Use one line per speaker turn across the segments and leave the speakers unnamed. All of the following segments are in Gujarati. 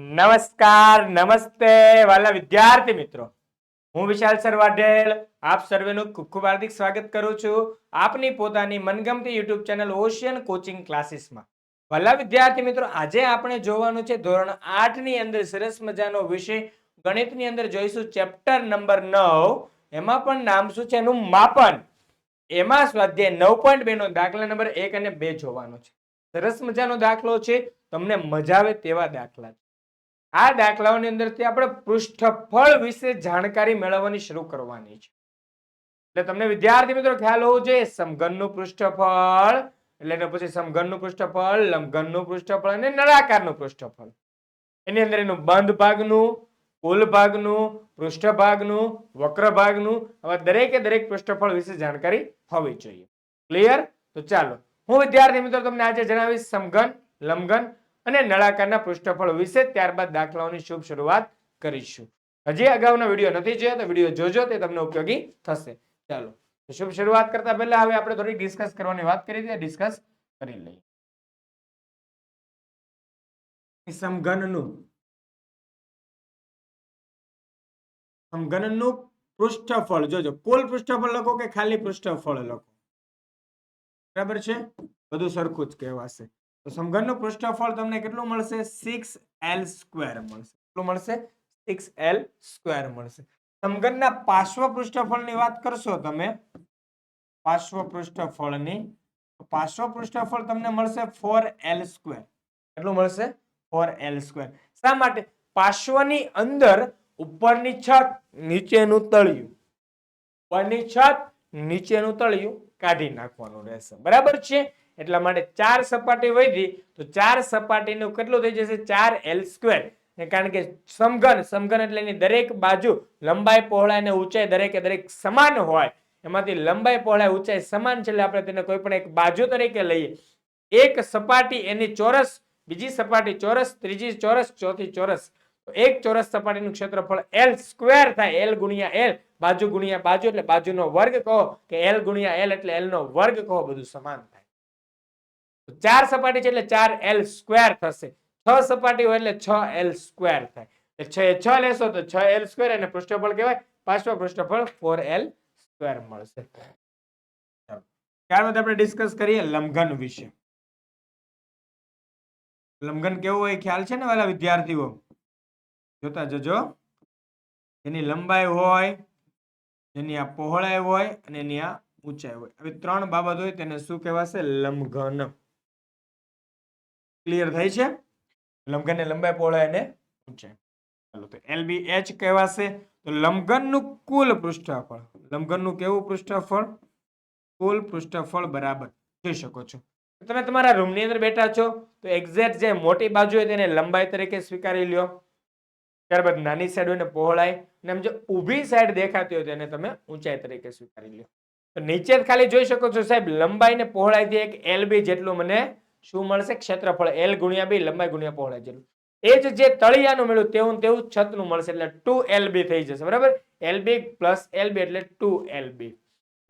નમસ્કાર, નમસ્તે વાલા વિદ્યાર્થી મિત્રો. હું વિશાલ સર વાઢેલ આપ સર્વેનું ખૂબ ખૂબ હાર્દિક સ્વાગત કરું છું આપની પોતાની મનગમતી યુટ્યુબ ચેનલ ઓશિયન કોચિંગ ક્લાસીસમાં. વાલા વિદ્યાર્થી મિત્રો, આજે આપણે જોવાનું છે ધોરણ આઠની અંદર સરસ મજાનો વિષય ગણિતની અંદર જોઈશું ચેપ્ટર નંબર નવ. એમાં પણ નામ શું છે? એનું માપન. એમાં સ્વાધ્યાય નવ પોઈન્ટ બે નો દાખલા નંબર એક અને બે જોવાનો છે. સરસ મજાનો દાખલો છે. તમને મજા આવે તેવા દાખલા આ દાખલાઓની અંદરથી આપણે પૃષ્ઠફળ વિશે જાણકારી મેળવવાની શરૂ કરવાની છે. એટલે તમને વિદ્યાર્થી મિત્રો ખ્યાલ હોવો જોઈએ, સમઘનનું પૃષ્ઠફળ, એટલે એને પછી સમઘનનું પૃષ્ઠફળ, લંબઘનનું પૃષ્ઠફળ અને નળાકારનું પૃષ્ઠફળ. એની અંદર એનું બંધ ભાગનું, કુલ ભાગનું પૃષ્ઠ ભાગનું વક્ર ભાગનું આવા દરેકે દરેક પૃષ્ઠફળ વિશે જાણકારી હોવી જોઈએ. ક્લિયર? તો ચાલો, હું વિદ્યાર્થી મિત્રો તમને આજે જણાવીશ સમઘન, લંબઘન અને નળાકારના પૃષ્ઠફળ વિશે ત્યારબાદ દાખલાઓની શુભ શરૂઆત કરીશું. હજી અગાઉના વીડિયો નથી જોયો તો વીડિયો જોજો, તે તમને ઉપયોગી થશે. ચાલો શુભ શરૂઆત કરતા પહેલા હવે આપણે થોડી ડિસ્કસ કરવાની વાત કરી હતી ડિસ્કસ કરી લઈએ. સમઘનનું. સમઘનનું પૃષ્ઠફળ, જોજો, કુલ પૃષ્ઠફળ લખો કે ખાલી પૃષ્ઠફળ લખો? બરાબર છે? બધું સરખું જ કહેવાશે. તો સમઘનનું પૃષ્ઠફળ તમને કેટલું મળશે? સિક્સ એલ સ્ક્વેર મળશે. કેટલું મળશે? સિક્સ એલ સ્ક્વેર મળશે. સમઘનના પાર્શ્વ પૃષ્ઠફળની વાત કરશો તમે, પાર્શ્વ પૃષ્ઠફળની પાર્શ્વ પૃષ્ઠફળ તમને મળશે ફોર એલ સ્ક્વેર કેટલું મળશે? ફોર એલ સ્ક્વેર શા માટે? પાર્શ્વની અંદર ઉપરની છત નીચેનું તળિયું. ઉપરની છત નીચેનું તળિયું કાઢી નાખવાનું રહેશે. બરાબર છે? એટલા માટે ચાર સપાટી વધી, તો ચાર સપાટીનું કેટલું થઈ જશે? ચાર એલ સ્ક્વેર. કારણ કે સમઘન સમઘન એટલે એની દરેક બાજુ લંબાઈ, પહોળાઈ અને ઊંચાઈ દરેકે દરેક સમાન હોય. એમાંથી લંબાઈ, પહોળાઈ, ઊંચાઈ સમાન છે એટલે આપણે તેને કોઈ પણ એક બાજુ તરીકે લઈએ. એક સપાટી એની ચોરસ, બીજી સપાટી ચોરસ, ત્રીજી ચોરસ, ચોથી ચોરસ. એક ચોરસ સપાટીનું ક્ષેત્રફળ એલ સ્ક્વેર થાય. એલ ગુણ્યા એલ. બાજુ ગુણ્યા બાજુ એટલે બાજુનો વર્ગ કહો કે એલ ગુણ્યા એલ એટલે એલ નો વર્ગ કહો, બધું સમાન થાય. ચાર સપાટી છે એટલે ચાર એલ સ્ક્વેર થશે. છ સપાટી હોય એટલે છ એલ સ્ક્વેર થાય. છ એ છ લેશો તો છ એલ સ્ક્વેર અને પૃષ્ઠફળ કહેવાય. પાર્શ્વ પૃષ્ઠફળ ફોર એલ સ્ક્વેર મળશે. ત્યારબાદ આપણે ડિસ્કસ કરીએ લંઘન વિશે. લંઘન કેવું હોય ખ્યાલ છે ને વાલા વિદ્યાર્થીઓ? જોતા જજો. એની લંબાઈ હોય એની આ પહોળાઈ હોય અને એની આ ઊંચાઈ હોય. હવે ત્રણ બાબત હોય તેને શું કહેવાશે? લંબઘન ક્લિયર થઈ છે? લંબઘનને લંબાઈ પહોળાઈ અને ઊંચાઈ ચાલો તો એલબી એચ કહેવાશે. તો લંબઘનનું કુલ પૃષ્ઠફળ. લંબઘનનું કેવું પૃષ્ઠફળ? કુલ પૃષ્ઠફળ બરાબર જોઈ શકો છો. તમે તમારા રૂમની અંદર બેઠા છો. તો એક્ઝેક્ટ જે મોટી બાજુ હોય તેને લંબાઈ તરીકે સ્વીકારી લ્યો. ત્યારબાદ નાની સાઈડ હોય ને પહોળાઈ. અને આમ જે ઊભી સાઈડ દેખાતી હોય તેને તમે ઊંચાઈ તરીકે સ્વીકારી લ્યો. તો નીચે ખાલી જોઈ શકો છો સાહેબ, લંબાઈ ને પહોળાઈથી એક એલબી જેટલું મને શું મળશે? ક્ષેત્રફળ. એલ ગુણ્યા બી લંબાઈ ગુણ્યા પહોળાઈ જેટલું. એ જ જે તળિયાનું મળ્યું તેવું તેવું છતનું મળશે. એટલે ટુ એલબી થઈ જશે. બરાબર? એલબી પ્લસ એલબી એટલે ટુ એલબી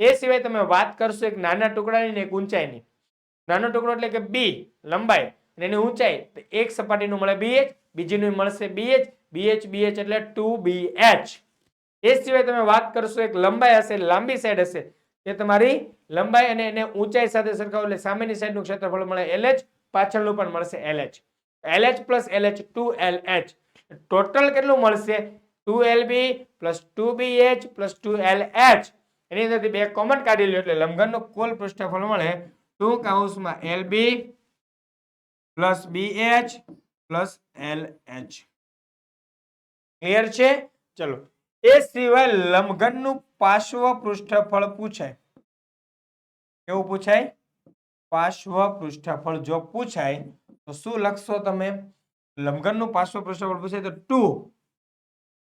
એ સિવાય તમે વાત કરશો એક નાના ટુકડાની ને એક ઊંચાઈની. નાનો ટુકડો એટલે કે બી લંબાઈ. અને એની ઊંચાઈ એક સપાટીનું મળે બી એચ બીજીનું મળશે B H B H B H એટલે ટુ બી એચ એ સિવાય તમે વાત કરશો એક લંબાઈ હશે, લાંબી સાઈડ હશે એ તમારી લંબાઈ અને એને ઊંચાઈ સાથે સરખાવો એટલે સામેની સાઈડનું ક્ષેત્રફળ મળે એલએચ પાછળનું પણ મળશે LH LH plus LH two L H total કેટલું મળશે? Two L B plus two B H plus two L H એની અંદરથી બે કોમન કાઢી લ્યો એટલે લંબઘનનું કુલ પૃષ્ઠફળ મળે two કાઉન્સમાં L B plus B H plus L H clear છે? ચલો. એ સિવાય લંબઘનનું પાર્શ્વ પૃષ્ઠફળ પૂછાય. કેવું પૂછાય? પાર્શ્વ પૃષ્ઠફળ જો પૂછાય, તો શું લખશો તમે? લંબઘનનું પાર્શ્વ પૃષ્ઠફળ પૂછાય તો ટુ.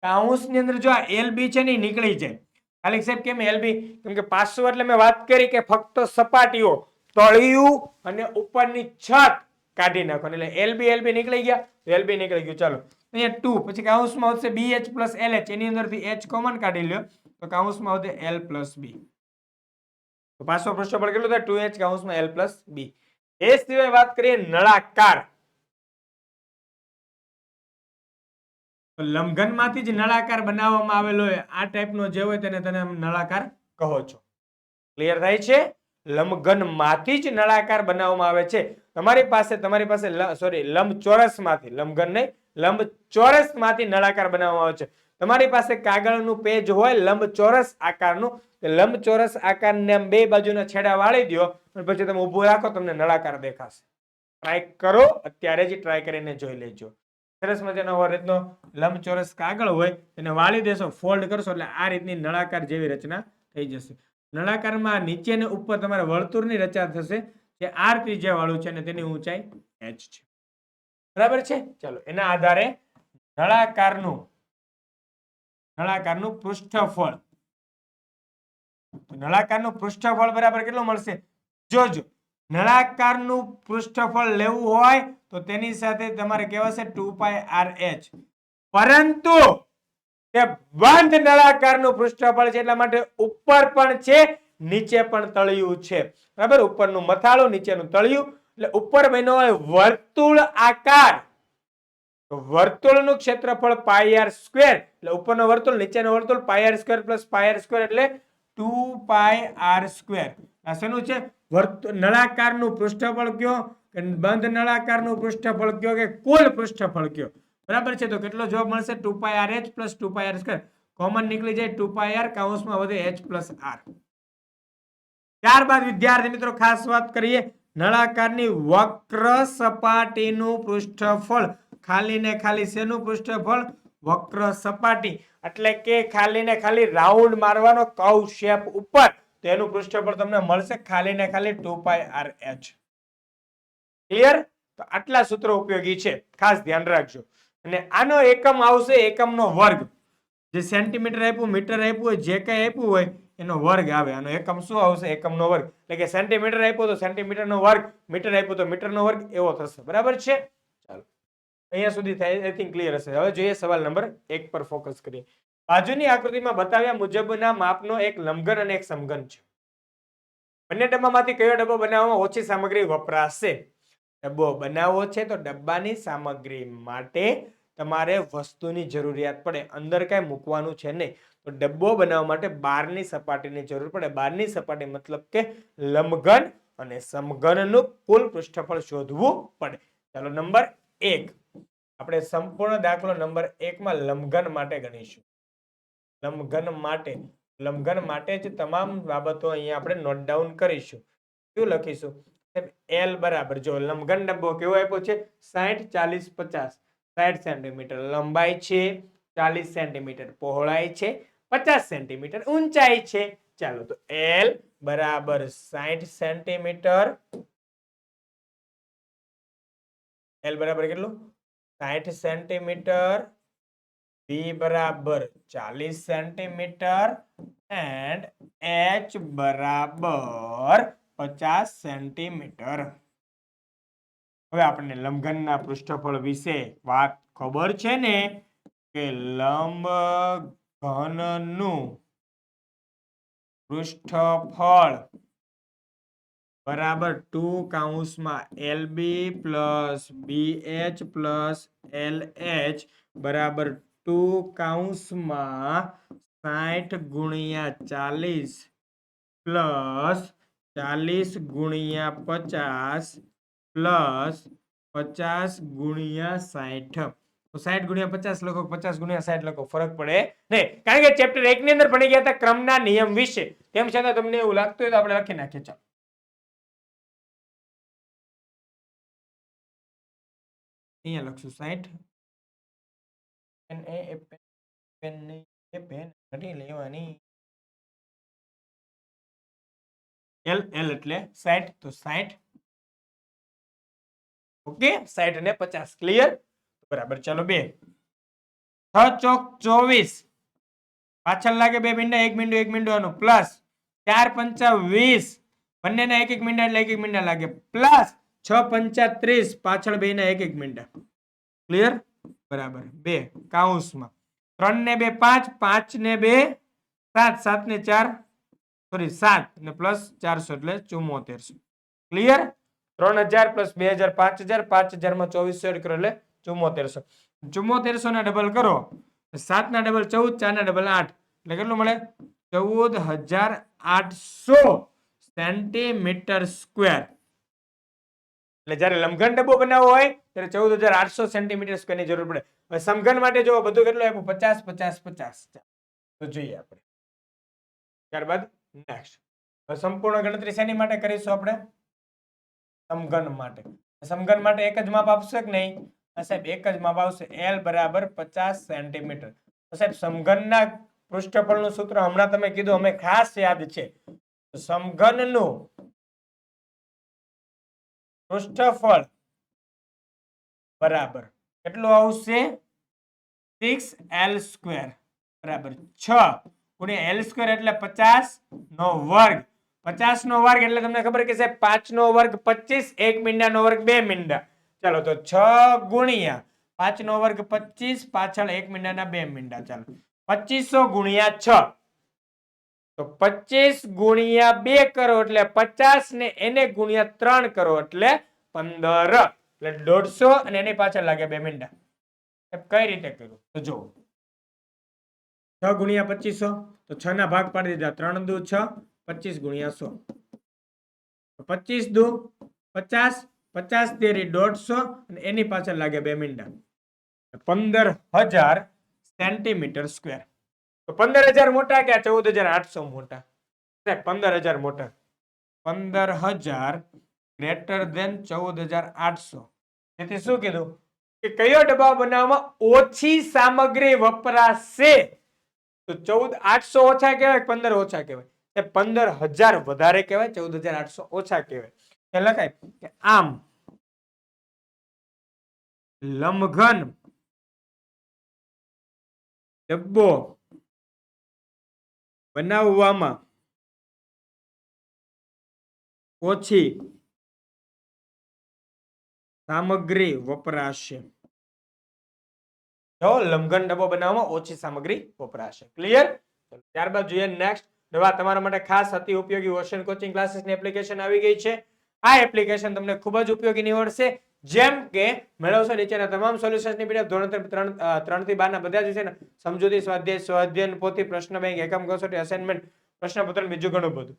કાઉન્સની અંદર જો આ એલ બી છે ને નીકળી જાય. ખાલી સાહેબ, કેમ એલ બી? કેમ કે પાર્શ્વ એટલે મેં વાત કરી કે ફક્ત સપાટીઓ તળિયું અને ઉપરની છત કાઢી નાખો એટલે એલબી એલબી નીકળી ગયા એલબી નીકળી ગયું. ચાલો, અહીંયા ટુ. પછી કાઉન્સમાં આવશે B H plus L H. એની અંદરથી એચ કોમન કાઢી લ્યો. તો કાઉન્સમાં આવશે એલ પ્લસ બી. તો પ્રશ્ન પણ કેટલો થાય? ટુ એચ કાઉન્સમાં એલ પ્લસ બી. એ સિવાય વાત કરીએ નળાકાર. તો લંબઘનમાંથી જ નળાકાર બનાવવામાં આવેલો હોય, આ ટાઈપનો જે હોય તેને તમે નળાકાર કહો છો. ક્લિયર થાય છે? લંબઘનમાંથી જ નળાકાર બનાવવામાં આવે છે. તમારી પાસે તમારી પાસે સોરી લંબચોરસમાંથી લંબઘન નહીં, લંબચોરસમાંથી નળાકાર બનાવવામાં આવે છે. તમારી પાસે કાગળનું પેજ હોય, લંબચોરસ આકારનું. લંબચોરસ આકારને આમ બે બાજુના છેડા વાળી દો અને પછી તમે ઊભું રાખો, તમને નળાકાર દેખાશે. ટ્રાય કરો, અત્યારે જ ટ્રાય કરીને જોઈ લેજો. સરસ મજાનો આવો રીતનો લંબચોરસ કાગળ હોય એને વાળી દેશો ફોલ્ડ કરશો એટલે આ રીતની નળાકાર જેવી રચના થઈ જશે. નળાકારમાં નીચે ને ઉપર તમારે વર્તુળની રચના થશે, જે આર ત્રિજ્યા વાળું છે અને તેની ઊંચાઈ એચ છે. બરાબર છે? ચાલો, એના આધારે નળાકારનું નળાકારનું પૃષ્ઠફળ. નળાકારનું પૃષ્ઠફળ બરાબર કેટલું મળશે? જોજો નળાકારનું પૃષ્ઠફળ લેવું હોય તો તેની સાથે તમારે કહેવાશે ટુ પાય આર એચ. પરંતુ તે બંધ નળાકારનું પૃષ્ઠફળ છે એટલા માટે ઉપર પણ છે, નીચે પણ તળિયું છે. બરાબર? ઉપરનું મથાળું, નીચેનું તળિયું. એટલે ઉપર બન્યો હોય વર્તુળ આકાર. વર્તુળનું ક્ષેત્રફળ પાય આર સ્ક્વેર એટલે ઉપરનો વર્તુળ, નીચેનો વર્તુળ pi R square plus pi R square એટલે ટુ પાય આર સ્ક્વેર આ શેનું છે? વર્તુ, નળાકારનું પૃષ્ઠફળ કયો? કે બંધ નળાકારનું પૃષ્ઠફળ કયો કે કુલ પૃષ્ઠફળ કયો? બરાબર છે? તો કેટલો જવાબ મળશે? Two pi R H plus two pi R square common નીકળી જાય ટુ પાય આર કાઉન્સમાં વધે એચ પ્લસ આર ત્યારબાદ વિદ્યાર્થી મિત્રો, ખાસ વાત કરીએ. નળાકારની વક્ર સપાટીનું પૃષ્ઠફળ. ખાલી ને ખાલી શેનું પૃષ્ઠફળ? વક્ર સપાટી. એટલે કે ખાલી ને ખાલી રાઉન્ડ મારવાનો કવ શેપ ઉપર તો પૃષ્ઠફળ તમને મળશે ખાલી ને ખાલી two pi R H. Clear તો આટલા સૂત્રો ઉપયોગી છે. ખાસ ધ્યાન રાખજો. અને આનો એકમ આવશે એકમનો વર્ગ. જે સેન્ટીમીટર આપ્યું, મીટર આપ્યું હોય, જે કંઈ આપ્યું હોય, એનો વર્ગ આવે. આનો એકમ શું આવશે? એકમનો વર્ગ. એટલે કે સેન્ટીમીટર આપ્યો તો સેન્ટીમીટરનો વર્ગ, મીટર આપ્યો તો મીટરનો વર્ગ, એવો થશે. બરાબર છે? અહીંયા સુધી થાય આઈ થિંક ક્લિયર હશે. હવે જોઈએ સવાલ નંબર એક પર ફોકસ કરીએ. બાજુની આકૃતિમાં બતાવ્યા મુજબના માપનો એક લંબઘન અને એક સમઘન છે. બંને ડબ્બામાંથી કયો ડબ્બો બનાવવામાં ઓછી સામગ્રી વપરાશે? ડબ્બો બનાવવો છે તો ડબ્બાની સામગ્રી માટે તમારે વસ્તુની જરૂરિયાત પડે. અંદર કાંઈ મૂકવાનું છે નહીં. તો ડબ્બો બનાવવા માટે બારની સપાટીની જરૂર પડે. બારની સપાટી મતલબ કે લંબઘન અને સમઘનનું કુલ પૃષ્ઠફળ શોધવું પડે. ચાલો નંબર એક. આપણે સંપૂર્ણ દાખલો નંબર એકમાં લંઘન માટે ગણીશું. લંઘન માટે લંઘન માટે જ તમામ બાબતો અહીંયા આપણે નોટ ડાઉન કરીશું. શું લખીશું? એલ બરાબર, જો લંઘન ડબ્બો કેવો આપ્યો છે? સાઠ ચાલીસ, પચાસ. સાઠ સેન્ટીમીટર લંબાઈ છે, ચાલીસ સેન્ટીમીટર પહોળાઈ છે, પચાસ સેન્ટીમીટર ઊંચાઈ છે. ચાલો, તો એલ બરાબર સાઠ સેન્ટીમીટર. એલ બરાબર કેટલું? સાઠ સેન્ટીમીટર બી બરાબર ચાલીસ સેન્ટીમીટર એન્ડ એચ બરાબર પચાસ સેન્ટીમીટર. હવે આપણને લંબઘનના પૃષ્ઠફળ વિશે વાત ખબર છે ને કે લંબઘનનું પૃષ્ઠફળ બરાબર two કાઉન્સમાં L B plus B H plus L H બરાબર ટુ કાઉન્સમાં સાઠ ગુણ્યા ચાલીસ પ્લસ ચાલીસ ગુણ્યા પચાસ પ્લસ પચાસ ગુણ્યા સાઠ. તો સાઠ ગુણ્યા પચાસ લખો, પચાસ ગુણ્યા સાઠ લખો, ફરક પડે નહીં કારણ કે ચેપ્ટર એક ની અંદર ભણી ગયા હતા ક્રમના નિયમ વિશે. તેમ છતાં તમને એવું લાગતું હોય તો આપણે લખી નાખીએ, ચાલો. અહીંયા લખશું સાઠ પેન એ એ પેન પેન નહીં એ પેન નથી લેવાની એલ એલ એટલે સાઠ તો સાઠ ઓકે સાઠ અને પચાસ ક્લિયર બરાબર ચાલો બે છ ચોક ચોવીસ પાછળ લાગે બે મીંડા એક મીંડો એક મીંડો આનું પ્લસ ચાર પંચા વીસ બંનેના એક એક મીંડા એટલે એક એક મીંડા લાગે પ્લસ છ પંચા ત્રીસ. પાછળ બે ના એક એક મીંડા ક્લિયર બરાબર. બે. કાઉન્સમાં. ત્રણ ને બે પાંચ પાંચ ને બે સાત. સાત ને ચાર. સોરી સાત. ને પ્લસ ચારસો એટલે ચુમ્મોતેરસો. ક્લિયર ત્રણ હજાર પ્લસ બે હજાર પાંચ હજાર. પાંચ હજારમાં ચોવીસો એડ કરો એટલે ચુમ્મોતેરસો. ચુમ્મોતેરસો ના ડબલ કરો. સાત ના ડબલ ચૌદ ચાર ના ડબલ આઠ. એટલે કેટલું મળે? ચૌદ હજાર આઠસો સેન્ટીમીટર સ્ક્વેર એટલે જ્યારે લમઘન ડબ્બો બનાવવો હોય, ત્યારે ચૌદ હજાર આઠસો સેન્ટીમીટર સ્ક્વેરની જરૂર પડે. સમઘન માટે જો બધું કેટલું આપ્યું? પચાસ પચાસ પચાસ. તો જોઈએ આપણે. ત્યારબાદ નેક્સ્ટ હવે સંપૂર્ણ ગણતરી શેની માટે કરીશું આપણે? સમઘન માટે. સમઘન માટે એક જ માપ આપશે કે નહીં? સાહેબ, એક જ માપ આવશે. એલ બરાબર પચાસ સેન્ટીમીટર સાહેબ, સમઘનના પૃષ્ઠફળનું સૂત્ર હમણાં તમે કીધું, અમે ખાસ યાદ છે. સમઘનનું પૃષ્ઠફળ. બરાબર. કેટલું આવશે? સિક્સ એલ સ્ક્વેર બરાબર. છ ગુણ્યા એલ સ્ક્વેર એટલે પચાસ નો વર્ગ. પચાસ નો વર્ગ એટલે તમને ખબર કે સાહેબ, પાંચ નો વર્ગ પચીસ, એક મીંડા નો વર્ગ બે મીંડા. ચાલો તો છ ગુણ્યા પાંચ નો વર્ગ પચીસ, પાછળ એક મીંડાના બે મીંડા. ચાલો. પચીસો ગુણ્યા છ. તો પચીસ ગુણ્યા બે કરો એટલે પચાસ ને એને ગુણ્યા ત્રણ કરો એટલે પંદર. એટલે દોઢસો અને એની પાછળ લાગે બે મીંડા. કઈ રીતે કર્યું તો જુઓ. છ ગુણ્યા પચીસો, તો છ ના ભાગ પાડી દીધા. ત્રણ દુ છ, પચીસ ગુણ્યા સો. પચીસ દુ પચાસ પચાસ તેરી દોઢસો અને એની પાછળ લાગે બે મીંડા. પંદર હજાર સેન્ટીમીટર સ્ક્વેર. તો પંદર હજાર મોટા કે ચૌદ હજાર આઠસો મોટા? સાહેબ પંદર હજાર મોટા. પંદર હજાર ગ્રેટર દેન ચૌદ હજાર આઠસો. તેથી શું કીધું? કે કયો ડબ્બા બનાવવામાં ઓછી સામગ્રી વપરાશે? તો ચૌદ આઠસો ઓછા કહેવાય કે પંદર ઓછા કહેવાય? એ પંદર હજાર વધારે કહેવાય ચૌદ હજાર આઠસો ઓછા કહેવાય. એ લખાય કે આમ લંબઘન ડબ્બો બનાવવામાં ઓછી સામગ્રી વપરાશે. જો લંઘન ડબ્બો બનાવવામાં ઓછી સામગ્રી વપરાશે. ક્લિયર ત્યારબાદ જોઈએ નેક્સ્ટ દવા તમારા માટે ખાસ અતિ ઉપયોગી ઓશન કોચિંગ ક્લાસીસની એપ્લિકેશન આવી ગઈ છે. આ એપ્લિકેશન તમને ખૂબ જ ઉપયોગી નીવડશે. જેમ કે મેળવશો નીચેના તમામ સોલ્યુશન્સની પીડીએફ ધોરણ ત્રણ ત્રણથી બારના બધા જ છે ને સમજૂતી, સ્વાધ્યાય, સ્વાધ્યાયન, પોથી, પ્રશ્ન બેંક, એકમ, કસોટી અસાઇનમેન્ટ પ્રશ્નપત્ર, બીજું ઘણું બધું.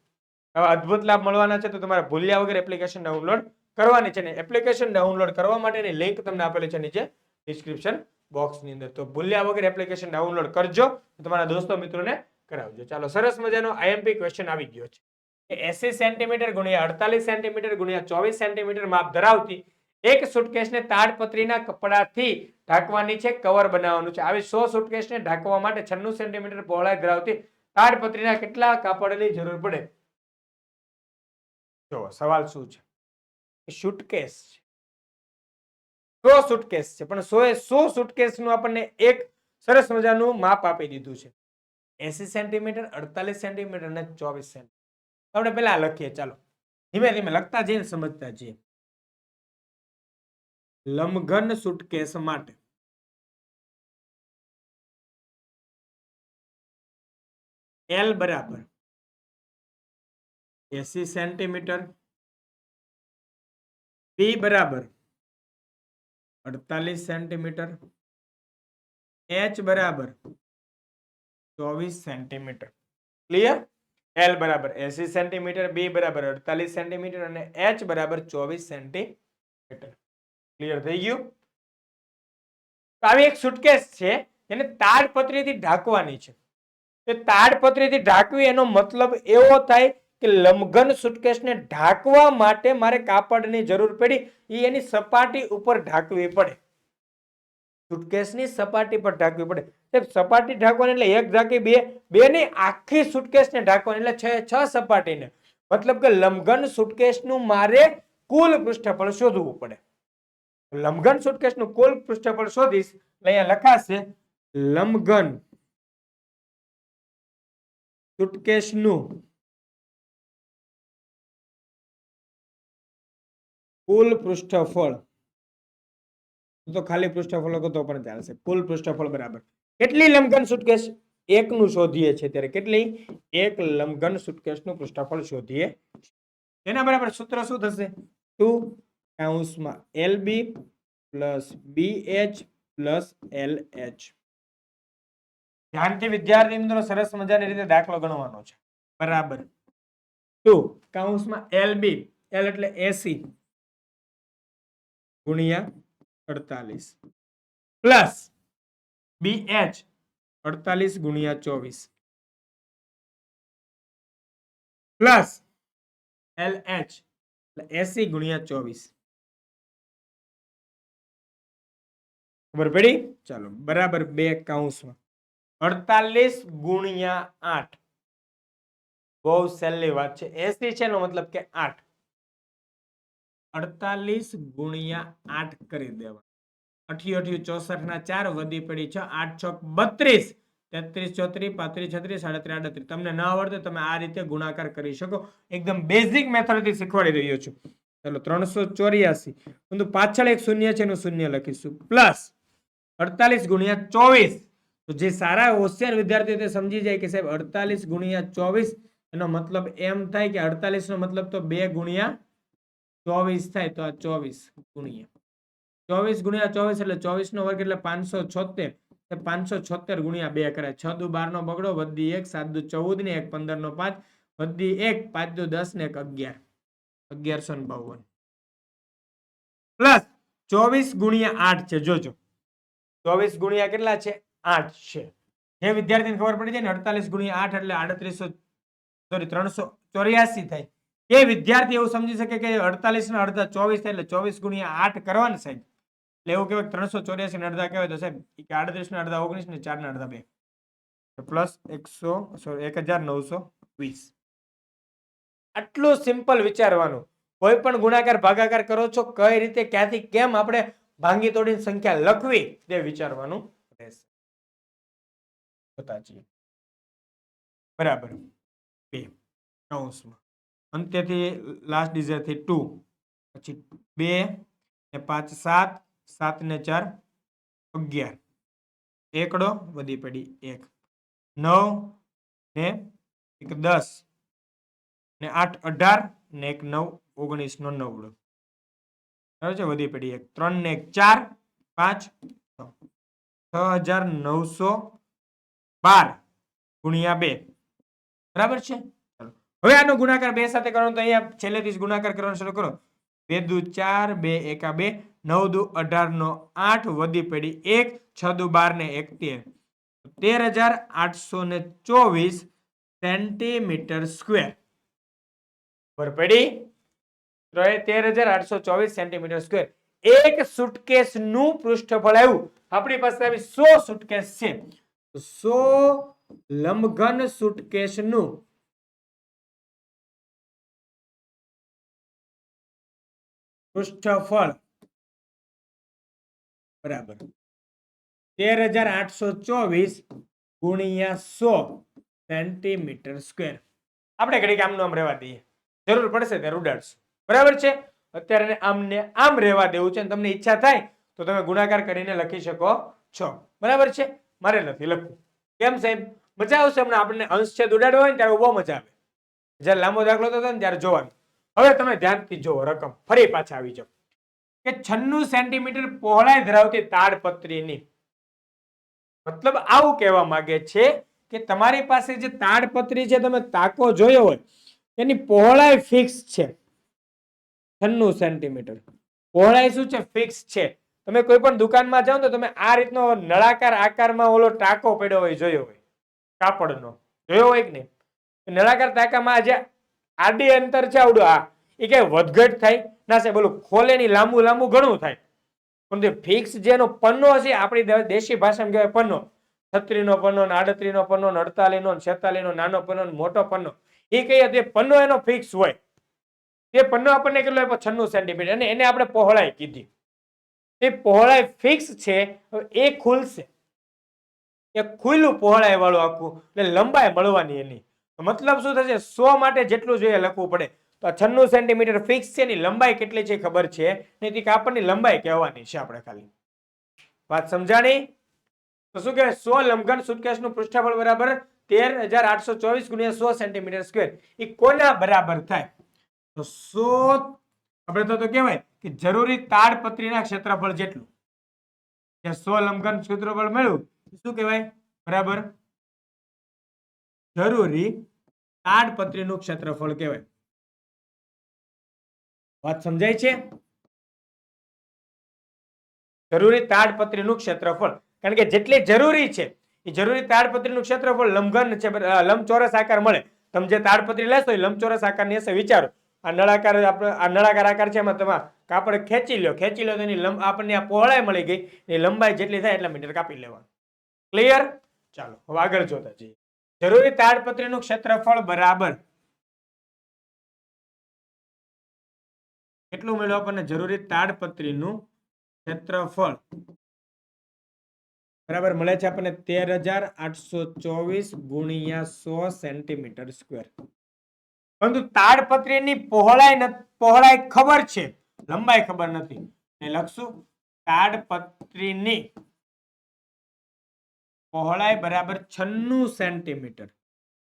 આવા અદ્ભુત લાભ મળવાના છે તો તમારે ભૂલ્યા વગર એપ્લિકેશન ડાઉનલોડ કરવાની છે ને એપ્લિકેશન ડાઉનલોડ કરવા માટેની લિંક તમને આપેલી છે નીચે ડિસ્ક્રિપ્શન બોક્સની અંદર. તો ભૂલ્યા વગર એપ્લિકેશન ડાઉનલોડ કરજો તમારા દોસ્તો મિત્રોને કરાવજો. ચાલો, સરસ મજાનો આઈએમપી ક્વેશ્ચન આવી ગયો છે. એસી સેન્ટીમીટર ગુણ્યા અડતાલીસ સેન્ટીમીટર ગુણ્યા ચોવીસ સેન્ટીમીટર માપ ધરાવતી એક સુટકેસને તાડપત્રીના કપડાથી ઢાંકવાની છે કવર બનાવવાનું છે. આવી સો સુટકેસને ઢાંકવા માટે છન્નું સેન્ટીમીટર પહોળાઈ ધરાવતી તાડપત્રીના કેટલા કાપડની જરૂર પડે? જો, સવાલ શું છે? સુટકેસ છે. સો સુટકેસ છે, પણ સો એ સો સુટકેસનું આપણને એક સરસ મજાનું માપ આપી દીધું છે. એસી સેન્ટીમીટર અડતાલીસ સેન્ટીમીટર અને ચોવીસ સેન્ટીમીટર આપણે પહેલાં લખીએ, ચાલો. ધીમે ધીમે લખતા જઈએ સમજતા જઈએ. લંબઘન સુટકેસ માટે. એલ બરાબર. એસી સેન્ટીમીટર. બી બરાબર. અડતાલીસ સેન્ટીમીટર. એચ બરાબર. ચોવીસ સેન્ટીમીટર. ક્લિયર? એલ બરાબર. એસી સેન્ટીમીટર, બી બરાબર. અડતાલીસ સેન્ટીમીટર અને એચ બરાબર ચોવીસ સેન્ટીમીટર. ક્લિયર થઈ ગયું? તો આવી એક સુટકેસ છે એને તાડપત્રીથી ઢાંકવાની છે. તે તાડપત્રીથી ઢાંકવી એનો મતલબ એવો થાય કે લંબઘન સુટકેસને ઢાંકવા માટે મારે કાપડની જરૂર પડી એ એની સપાટી ઉપર ઢાંકવી પડે. સુટકેસની સપાટી પર ઢાંકવી પડે. સાહેબ, સપાટી ઢાંકવાની એટલે એક ઢાંકી બે બે ની આખી સુટકેસને ઢાંકવાની એટલે છ છ સપાટીને. મતલબ કે લંબઘન સુટકેસનું મારે કુલ પૃષ્ઠફળ શોધવું પડે. લંબઘન સુટકેસનું કુલ પૃષ્ઠફળ શોધીશ. એટલે અહીંયા લખાશે લંબઘન સુટકેસનું કુલ પૃષ્ઠફળ. તો ખાલી પૃષ્ઠફળ તો પણ ચાલશે. કુલ પૃષ્ઠફળ બરાબર. કેટલી લંબઘન એક એકનું શોધીએ છે ત્યારે કેટલી? એક લંબઘન સુટકેસનું પૃષ્ઠફળ શોધીએ એના બરાબર સૂત્ર શું થશે? Two કાઉન્સમાં L B plus B H plus L H ધ્યાનથી વિદ્યાર્થી મિત્રો સરસ મજાની રીતે દાખલો ગણવાનો છે. બરાબર. ટુ કાઉન્સમાં એલ બી એલ એટલે એસી ગુણ્યા અડતાલીસ. પ્લસ બી એચ અડતાલીસ ગુણ્યા ચોવીસ. પ્લસ એલ એચ એટલે એસી ગુણ્યા ચોવીસ. ખબર પડી? ચાલો, બરાબર બે કાઉન્સમાં અડતાલીસ ગુણ્યા આઠ. બહુ સહેલી વાત છે. એસી છે એનો મતલબ કે આઠ. અડતાલીસ ગુણ્યા આઠ કરી દેવા અઠી અઠી ચોસઠ ના ચાર વધી પડી છે, આઠ છ બત્રીસ. તેત્રીસ ચોત્રીસ, પાંત્રીસ છત્રીસ, સાડત્રીસ આડત્રીસ. તમને ન આવડતો તમે આ રીતે ગુણાકાર કરી શકો. એકદમ બેઝિક મેથડથી શીખવાડી રહ્યો છું. ચલો, ત્રણસો ચોર્યાસી. પરંતુ પાછળ એક શૂન્ય છે, એનું શૂન્ય લખીશું. પ્લસ અડતાલીસ ગુણ્યા ચોવીસ. તો જે સારા હોશિયાર વિદ્યાર્થીઓ તે સમજી જાય કે સાહેબ અડતાલીસ ગુણ્યા ચોવીસ એનો મતલબ એમ થાય કે અડતાલીસ નો મતલબ તો બે ગુણ્યા ચોવીસ થાય તો આ ચોવીસ ગુણ્યા. ચોવીસ ગુણ્યા ચોવીસ એટલે ચોવીસ નો વર્ગ એટલે પાંચસો છોતેર. પાંચસો છોતેર ગુણ્યા બે કરાય. છ દુ બાર નો બગડો વધી એક, સાત દુ ચૌદ ને એક, પંદર નો પાંચ વધી એક, પાંચ દુ દસ ને એક, અગિયાર. અગિયારસો ને બાવન. પ્લસ ચોવીસ ગુણ્યા આઠ છે, જોજો. ચોવીસ ગુણ્યા કેટલા છે? આઠ છે. જે વિદ્યાર્થીને ખબર પડી જાય ને, અડતાલીસ ગુણ્યા આઠ એટલે આડત્રીસો સોરી ત્રણસો ચોર્યાસી થાય. એ વિદ્યાર્થી એવું સમજી શકે કે અડતાલીસ ને અડધા ચોવીસ થાય એટલે ચોવીસ ગુણ્યા આઠ કરવાનું સાહેબ. એટલે એવું કહેવાય ત્રણસો ચોર્યાસી ને અડધા કહેવાય તો સાહેબ કે આડત્રીસ ને અડધા ઓગણીસ ને ચાર ને અડધા બે. પ્લસ એકસો સોરી એક હજાર નવસો વીસ. આટલું સિમ્પલ વિચારવાનું. કોઈ પણ ગુણાકાર, ભાગાકાર કરો છો, કઈ રીતે, ક્યાંથી, કેમ આપણે ભાંગી તોડીને સંખ્યા લખવી તે વિચારવાનું રહેશે. જોતા બરાબર. બે. કૌંસમાં અંત્યથી લાસ્ટ ડિઝરથી ટુ પછી બે ને પાંચ સાત. સાત ને ચાર. અગિયાર. એકડો વધી પડી એક. નવ ને એક દસ. ને આઠ અઢાર ને એક નવ ઓગણીસ નો નવડો. બરાબર છે? વધી પડી એક. ત્રણ ને એક, ચાર, પાંચ, છ. હજાર નવસો બાર ગુણ્યા બે. બરાબર છે? હવે આનો ગુણાકાર બે સાથે કરવાનો તો અહીંયા છેલ્લેથી જ ગુણાકાર કરવાનો શરૂ કરો. બે દુ ચાર, બે એકા બે. નવ દુ અઢાર નો આઠ વધી પડી એક. છ દુ બાર ને એક, તેર. તેર હજાર આઠસો ને ચોવીસ સેન્ટીમીટર સ્ક્વેર. પર એ પૃષ્ઠફળ બરાબર. તેર હજાર આઠસો ચોવીસ ગુણ્યા સો સેન્ટીમીટર સ્ક્વેર આપણે ઘડી કામ આમ રહેવા દઈએ. જરૂર પડશે ત્યારે ઉડાડશું. બરાબર છે? અત્યારે આમને આમ રહેવા દેવું છે તમને ઈચ્છા થાય તો તમે ગુણાકાર કરીને લખી શકો છો. બરાબર છે? મારે નથી લખવું. કેમ સાહેબ? મજા આવશે હમણાં આપણને અંશ છે ઉડાડવો હોય ને ત્યારે બહુ મજા આવે. જ્યારે લાંબો દાખલો થતો ને ત્યારે જોવાનું. હવે તમે ધ્યાનથી જુઓ રકમ. ફરી પાછા આવી જાઓ. કે છન્નું સેન્ટીમીટર પહોળાઈ ધરાવતી તાડપત્રીની. મતલબ આવું કહેવા માંગે છે કે તમારી પાસે જે તાડપત્રી છે, તમે તાકો જોયો હોય, એની પહોળાઈ ફિક્સ છે. છન્નું સેન્ટીમીટર. પહોળાઈ શું છે? ફિક્સ છે. તમે કોઈ પણ દુકાનમાં જાઓ તો તમે આ રીતનો નળાકાર આકારમાં ઓલો ટાંકો પડ્યો હોય, જોયો હોય. કાપડનો. જોયો હોય કે નહીં? નળાકાર ટાંકામાં જે આડી અંતર છે આવડું, આ, એ કઈ વધઘટ થાય? ના સાહેબ બોલું ખોલે ની લાંબુ લાંબુ ઘણું થાય. પણ તે ફિક્સ જેનો પન્નો છે, આપણી દેશી ભાષામાં કહેવાય પન્નો. છત્રીનો પન્નો ને આડત્રીનો પન્નો ને અડતાલીનો ને છેતાલીનો નાનો પન્નો મોટો પન્નો. એ કહીએ તે પન્નો એનો ફિક્સ હોય. તે પન્નો આપણને કેટલો આપ્યો? છન્નું સેન્ટીમીટર. અને એને આપણે પહોળાઈ કીધી. એ પહોળાઈ ફિક્સ છે. એ ખુલશે. એ ખુલ્લું પહોળાઈ વાળું આખું. એટલે લંબાઈ મળવાની એની. મતલબ શું થશે? સો માટે જેટલું જોઈએ લખવું પડે. તો છન્નું સેન્ટીમીટર ફિક્સ છે એની લંબાઈ કેટલી છે ખબર છે. નહીં કાપડની લંબાઈ કહેવાની છે આપણે ખાલી. વાત સમજાણી? તો શું કહેવાય? સો લંબઘન સુટકેશનું પૃષ્ઠફળ બરાબર તેર હજાર આઠસો ચોવીસ ગુણ્યા સો સેન્ટીમીટર સ્ક્વેર એ કોના બરાબર થાય? તો સો આપણે તો કહેવાય કે જરૂરી તાડપત્રીના ક્ષેત્રફળ જેટલું. જે સો લંબઘન ક્ષેત્રફળ મળ્યું શું કહેવાય? બરાબર. જરૂરી તાડપત્રીનું ક્ષેત્રફળ કહેવાય. વાત સમજાય છે? જરૂરી તાડપત્રીનું ક્ષેત્રફળ. કારણ કે જેટલી જરૂરી છે, એ જરૂરી તાડપત્રીનું ક્ષેત્રફળ લંબઘન છે લંબચોરસ આકાર મળે. તમે જે તાડપત્રી લેશો એ લંબચોરસ આકારની હશે, વિચારો. આ નળાકાર આપણે, આ નળાકાર આકાર છે એમાં તમે કાપડ ખેંચી લો ખેંચી લો તો એની લંબ, આપણને આ પહોળાઈ મળી ગઈ એ લંબાઈ જેટલી થાય એટલા મીટર કાપી લેવાનું. ક્લિયર ચાલો, હવે આગળ જોતા જઈએ. જરૂરી તાડપત્રીનું ક્ષેત્રફળ બરાબર કેટલું મળ્યું આપણને? જરૂરી તાડપત્રીનું ક્ષેત્રફળ બરાબર મળે છે આપણને તેર હજાર આઠસો ચોવીસ ગુણ્યા સો સેન્ટીમીટર સ્ક્વેર. પરંતુ તાડપત્રીની પહોળાઈ પહોળાઈ ખબર છે. લંબાઈ ખબર નથી. એ લખશું, તાડપત્રીની પહોળાઈ બરાબર છન્નું સેન્ટીમીટર.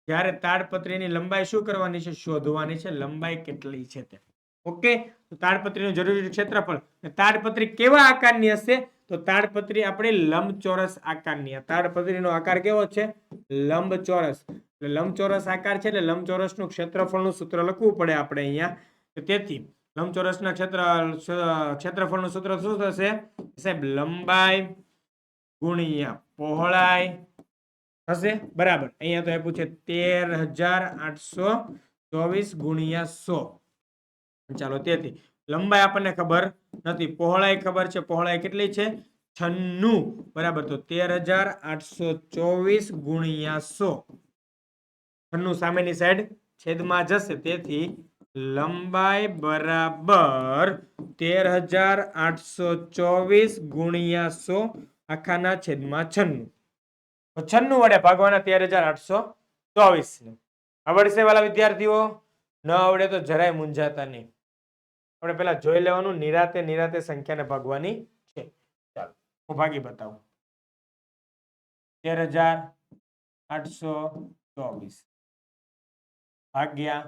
જ્યારે તાડપત્રીની લંબાઈ શું કરવાની છે? શોધવાની છે. લંબાઈ કેટલી છે તે. ઓકે? તો તાડપત્રીનું જરૂરી ક્ષેત્રફળ. ને તાડપત્રી કેવા આકારની હશે? તો તાડપત્રી આપણે લંબચોરસ આકારની. તાડપત્રી તાડપત્રીનો આકાર કેવો છે? લંબચોરસ. એટલે લંબચોરસ આકાર છે એટલે લંબચોરસનું ક્ષેત્રફળનું સૂત્ર લખવું પડે આપણે અહીંયા. તેથી, લંબચોરસના ક્ષેત્ર ક્ષેત્રફળનું સૂત્ર શું થશે? સાહેબ, લંબાઈ ગુણ્યા પહોળાઈ થશે. બરાબર. અહીંયા તો આપ્યું છે તેર હજાર આઠસો ચોવીસ ગુણ્યા સો. ચાલો તેથી, લંબાઈ આપણને ખબર નથી. પહોળાઈ ખબર છે. પહોળાઈ કેટલી છે? છન્નું. બરાબર. તો તેર હજાર આઠસો ચોવીસ ગુણ્યા સો. છન્નું સામેની સાઈડ છેદમાં જશે. તેથી લંબાઈ બરાબર તેર હજાર આઠસો ચોવીસ ગુણ્યા સો આખાના છેદમાં છન્નું. છન્નું વડે ભાગવાના તેર હજાર આઠસો ચોવીસ. આવડશે વાલા વિદ્યાર્થીઓ? ન આવડે તો જરાય મૂંઝાતા નહીં. આપણે પેલા જોઈ લેવાનું, નિરાતે નિરાતે સંખ્યાને ભાગવાની છે. ચાલો, હું ભાગી બતાવું. તેર હજાર આઠસો ચોવીસ. ભાગ્યા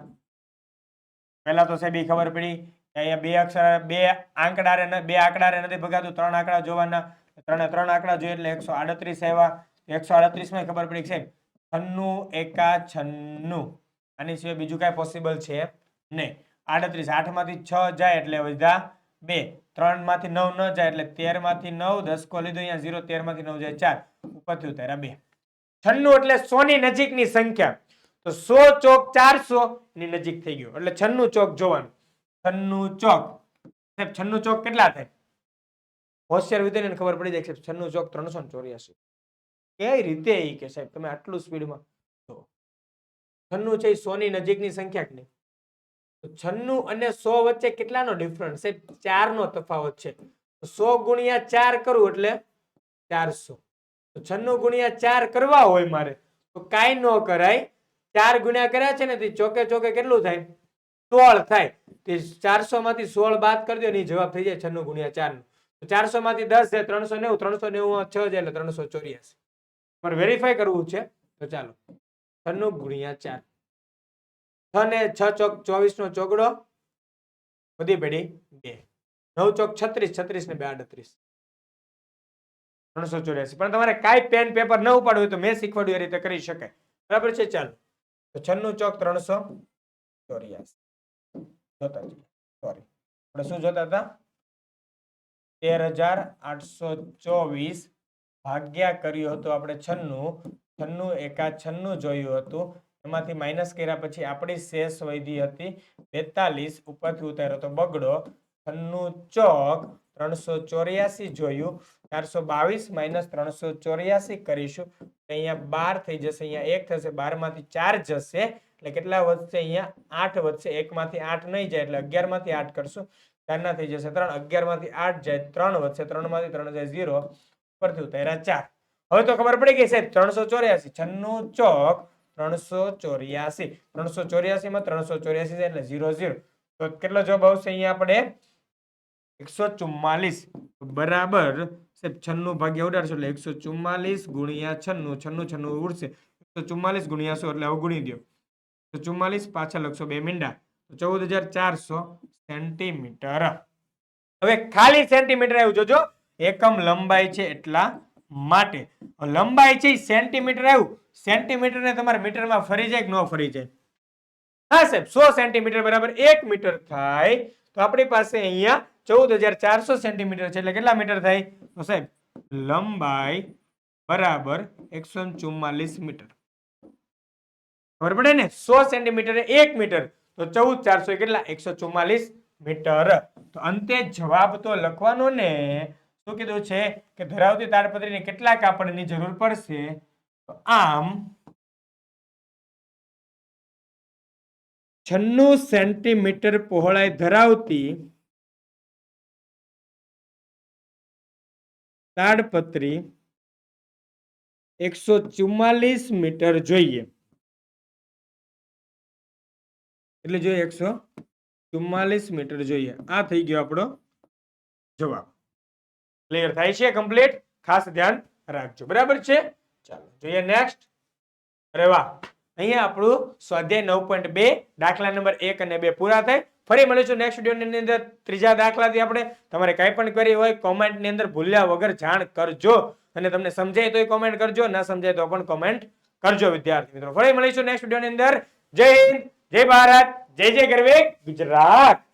પહેલા તો સાહેબ ખબર પડી અહીંયા બે અક્ષર, બે આંકડારે ન- બે આંકડારે નથી ભગાતું, ત્રણ આંકડા જોવાના, ત્રણે ત્રણ આંકડા જોઈએ એટલે એકસો આડત્રીસ આવ્યા. એકસો આડત્રીસમાં ખબર પડી સાહેબ, છન્નું એકા છન્નું. આની સિવાય બીજું કાંઈ પોસિબલ છે નહીં. આડત્રીસ, આઠમાંથી છ જાય એટલે વધ્યા બે. ત્રણમાંથી નવ ન જાય એટલે તેરમાંથી નવ દસકો લીધો, અહીંયા ઝીરો તેરમાંથી નવ જાય ચાર. ઉપરથી ઉતાર્યા બે. છન્નું એટલે સોની નજીકની સંખ્યા. તો સો ચોક ચારસો ની નજીક થઈ ગયું. એટલે છન્નું ચોક જોવાનું. છન્નું ચોક. સાહેબ, છન્નું ચોક કેટલા થાય? હોશિયાર વિદ્યાર્થીને ખબર પડી જાય સાહેબ, છન્નું ચોક ત્રણસો ને ચોર્યાસી. કઈ રીતે એ કે સાહેબ? તમે આટલું સ્પીડમાં જો છન્નું છે એ સો ની નજીકની સંખ્યા કે નહીં? છન્નું અને સો વચ્ચે કેટલાનો ડિફરન્સ છે ચાર નો તફાવત છે. સો ગુણ્યા ચાર કરવું એટલે ચારસો. છન્નું ગુણ્યા ચાર કરવા હોય મારે, તો કાંઈ ન કરાય. ચાર ગુણ્યા કર્યા છે ને તે ચોકે ચોકે કેટલું થાય? સોળ થાય. તે ચારસો માંથી સોળ બાદ કરી દો ને જવાબ થઈ જાય છન્નું ગુણ્યા ચાર નો ચારસો માંથી દસ છે, ત્રણસો નેવું ત્રણસો નેવું છ જાય એટલે ત્રણસો ચોર્યાસી. પણ વેરીફાઈ કરવું છે, તો ચાલો. છન્નું ગુણ્યા ચાર. છ ને છ ચોક ચોવીસ નો ચોગડો. બધી પેઢી બે. નવ ચોક છત્રીસ છત્રીસ ને બે આડત્રીસ. ત્રણસો ચોર્યાસી. પણ તમારે કાંઈ પેન પેપર ન ઉપાડવું હોય તો મેં શીખવાડ્યું એ રીતે કરી શકાય. બરાબર છે? ચાલો. તો છન્નું ચોક ત્રણસો ચોર્યાસી. જોતા સોરી આપણે શું જોતા હતા? તેર હજાર આઠસો ચોવીસ ભાગ્યા કર્યું હતું આપણે છન્નું. છન્નું એકા છન્નું જોયું હતું. એમાંથી માઇનસ કર્યા પછી આપણી શેષ વૈધી હતી. બેતાલીસ ઉપરથી ઉતાર્યો તો બગડો. છન્નું ચોક ત્રણસો ચોર્યાસી જોયું, ચારસો બાવીસ માઇનસ ત્રણસો ચોર્યાસી કરીશું. અહીંયા બાર થઈ જશે, અહીંયા એક થશે બારમાંથી ચાર જશે, એટલે કેટલા વધશે અહીંયા? આઠ વધશે એક માંથી આઠ નહીં જાય, એટલે અગિયારમાંથી આઠ કરશું. ચારના થઈ જશે ત્રણ અગિયારમાંથી આઠ જાય, ત્રણ વધશે ત્રણમાંથી ત્રણ જાય ઝીરો પરથી ઉતાર્યા ચાર. હવે તો ખબર પડી ગઈ સાહેબ, ત્રણસો ચોર્યાસી, છન્નું ચોક, ત્રણસો ચોર્યાસી. ત્રણસો ચોર્યાસી માં ત્રણસો ચોર્યાસી એટલે ઝીરો ઝીરો. તો કેટલો જવાબ આવશે અહીંયા આપણે? એકસો ચુમ્માલીસ બરાબર સાહેબ, છન્નું ભાગ્યા ઉડાડશો એટલે એકસો ચુમ્માલીસ ગુણ્યા છન્નું છન્નું છન્નું ઉડશે. એકસો ચુમ્માલીસ ગુણ્યા સો એટલે હવે ગુણી દો તો ચુમ્માલીસ પાછા લખશો બે મીંડા. તો ચૌદ હજાર ચારસો સેન્ટીમીટર. હવે ખાલી સેન્ટીમીટર આવ્યું, જોજો. એકમ લંબાઈ છે એટલા માટે. લંબાઈ છે સેન્ટીમીટર આવ્યું. સેન્ટીમીટર ને તમારે મીટરમાં ફરી જાય કે ન ફરી જાય? હા સાહેબ, સો સેન્ટીમીટર બરાબર એક મીટર થાય. તો આપણી પાસે અહીંયા ચૌદ હજાર ચારસો સેન્ટીમીટર છે. એટલે કેટલા મીટર થાય? તો સાહેબ, લંબાઈ બરાબર એકસો ચુમ્માલીસ મીટર. ખબર પડે ને? સો સેન્ટીમીટર એક મીટર. તો ચૌદ ચારસો કેટલા? એકસો ચુમ્માલીસ મીટર. તો અંતે જવાબ તો લખવાનો ને. શું કીધું છે? કે ધરાવતી તાડપત્રીને કેટલા કાપડની જરૂર પડશે? તો આમ છન્નું સેન્ટીમીટર પહોળાઈ ધરાવતી તાડપત્રી એકસો ચુમ્માલીસ મીટર જોઈએ. એટલે જોઈએ એકસો ચુમ્માલીસ મીટર જોઈએ. આ થઈ ગયો આપણો જવાબ. ક્લિયર થાય છે? કમ્પ્લીટ ખાસ ધ્યાન રાખજો. બરાબર છે? ચાલો, જોઈએ નેક્સ્ટ અરે વાહ. અહીંયા આપણું સ્વાધ્યાય નવ પોઈન્ટ બે, દાખલા નંબર એક અને બે પૂરા થાય. ફરી મળીશું નેક્સ્ટ વિડીયોની અંદર. ત્રીજા દાખલાથી આપણે તમારે કાંઈ પણ કરી હોય કોમેન્ટની અંદર ભૂલ્યા વગર જાણ કરજો. અને તમને સમજાય તો કોમેન્ટ કરજો, ના સમજાય તો પણ કોમેન્ટ કરજો, વિદ્યાર્થી મિત્રો. ફરી મળીશું નેક્સ્ટ વિડીયોની અંદર. જય હિન્દ, જય ભારત, જય જય ગરવે, ગુજરાત.